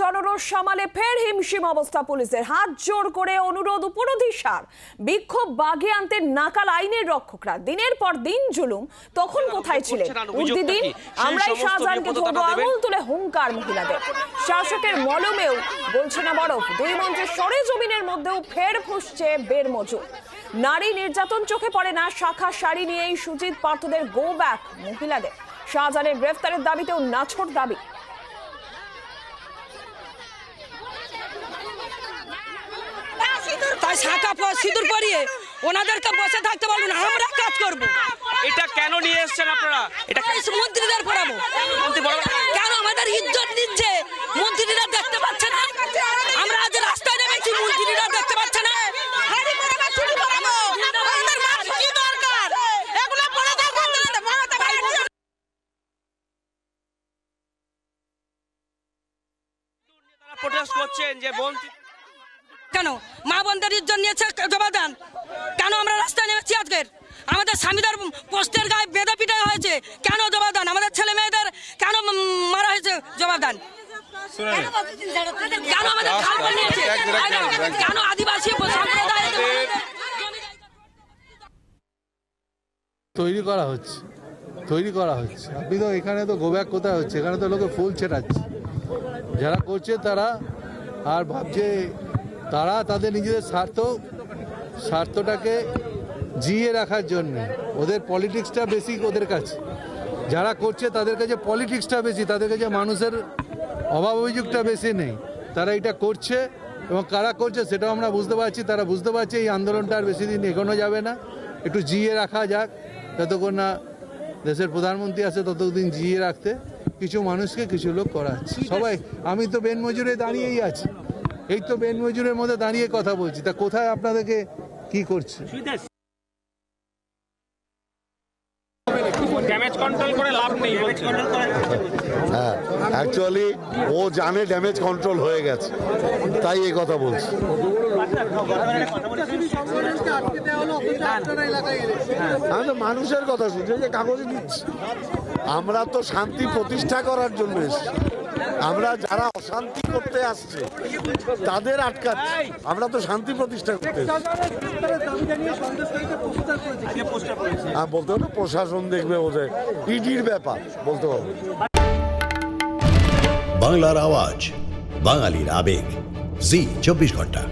জনরোষ সামালে ফের হিমশিম অবস্থা পুলিশের। হাত জোর করে অনুরোধ উপরধিসার বিক্ষোভ বাগে আনতে নাকাল আইনের রক্ষকরা। দিনের পর দিন জুলুম। তখন কোথায় ছিলেন? উর্দি দিন আমরাই শাহজাহানকে ধরবো আঙুল তুলে হুঙ্কার মহিলাদের। শাসকের মলমেও বলছে না বরফ। দুই মঞ্চের সরে জমিনের মধ্যেও ফের ফুসছে বের মজুর। নারী নির্যাতন চোখে পড়ে না শাখা শাড়ি নিয়েই সুজিত পার্থদের গো ব্যাক মহিলাদের। শাহজাহানের গ্রেফতারের দাবিতেও নাছর দাবি। তাই শাখা সিঁদুর পরিয়ে ওনাদেরকে বসে থাকতে পারব আমরা কাজ করব। এটা কেন নিয়ে এসেছেন আপনারা? এটা মন্ত্রীদের পড়াবো। কেন আমাদের ইজ্জত দিচ্ছে মন্ত্রীরা দেখতে পাচ্ছে না। আমরা আজ রাস্তায় নেমেছি মন্ত্রীরা দেখতে পাচ্ছে না। প্রোটেস্ট করছেন যে মন্ত্রী কেন? মা বোনদের ইজ্জত নিয়েছে জবাব দেন কেন আমরা রাস্তায় নেমেছি আজকের? আমাদের স্বামীদের পোস্টের গায়ে বেঁধে পিটা হয়েছে। কেন জবাব দেন আমাদের ছেলে মেয়েদের কেন মারা হয়েছে জবাব দেন কেন আমাদের খাল কেন আদিবাসী সম্প্রদায় তৈরি করা হচ্ছে। তৈরি করা হচ্ছে। আপনি তো এখানে তো গোব্যাক কোথায় হচ্ছে? এখানে তো লোকে ফুল ছেটাচ্ছে। যারা করছে তারা আর ভাবছে তারা তাদের নিজেদের স্বার্থ, স্বার্থটাকে জিয়ে রাখার জন্য। ওদের পলিটিক্সটা বেশি ওদের কাছে। যারা করছে তাদের কাছে পলিটিক্সটা বেশি, তাদের কাছে মানুষের অভাব অভিযোগটা বেশি নেই। তারা এটা করছে এবং কারা করছে সেটাও আমরা বুঝতে পারছি। তারা বুঝতে পারছে এই আন্দোলনটা আর বেশি দিন এগোনো যাবে না। একটু জিয়ে রাখা যাক। যতক্ষণ না দেশের প্রধানমন্ত্রী আছে ততদিন জিয়ে রাখতে। কিছু মানুষকে কিছু লোক করাচ্ছে। সবাই, আমি তো বেন মজুরে দাঁড়িয়েই আছি। এই তো বেন মজুরের মধ্যে দাঁড়িয়ে কথা বলছি। তা কোথায় আপনাদেরকে কি করছে? ড্যামেজ কন্ট্রোল করে লাভ নেই হ্যাঁ অ্যাকচুয়ালি ও জানে ড্যামেজ কন্ট্রোল হয়ে গেছে তাই এই কথা বলছি। আমি তো মানুষের কথা শুনছি যে কাগজে দিচ্ছি। আমরা তো শান্তি প্রতিষ্ঠা করার জন্য এসেছি। আমরা যারা অশান্তি করতে আসছে, তাদের আটকাচ্ছি। আমরা তো শান্তি প্রতিষ্ঠা করতে হ্যাঁ বলতে হবে প্রশাসন দেখবে ওদের ইডির ব্যাপার, বলতে হবে। বাংলার আওয়াজ, বাঙালির আবেগ। জি, চব্বিশ ঘণ্টা।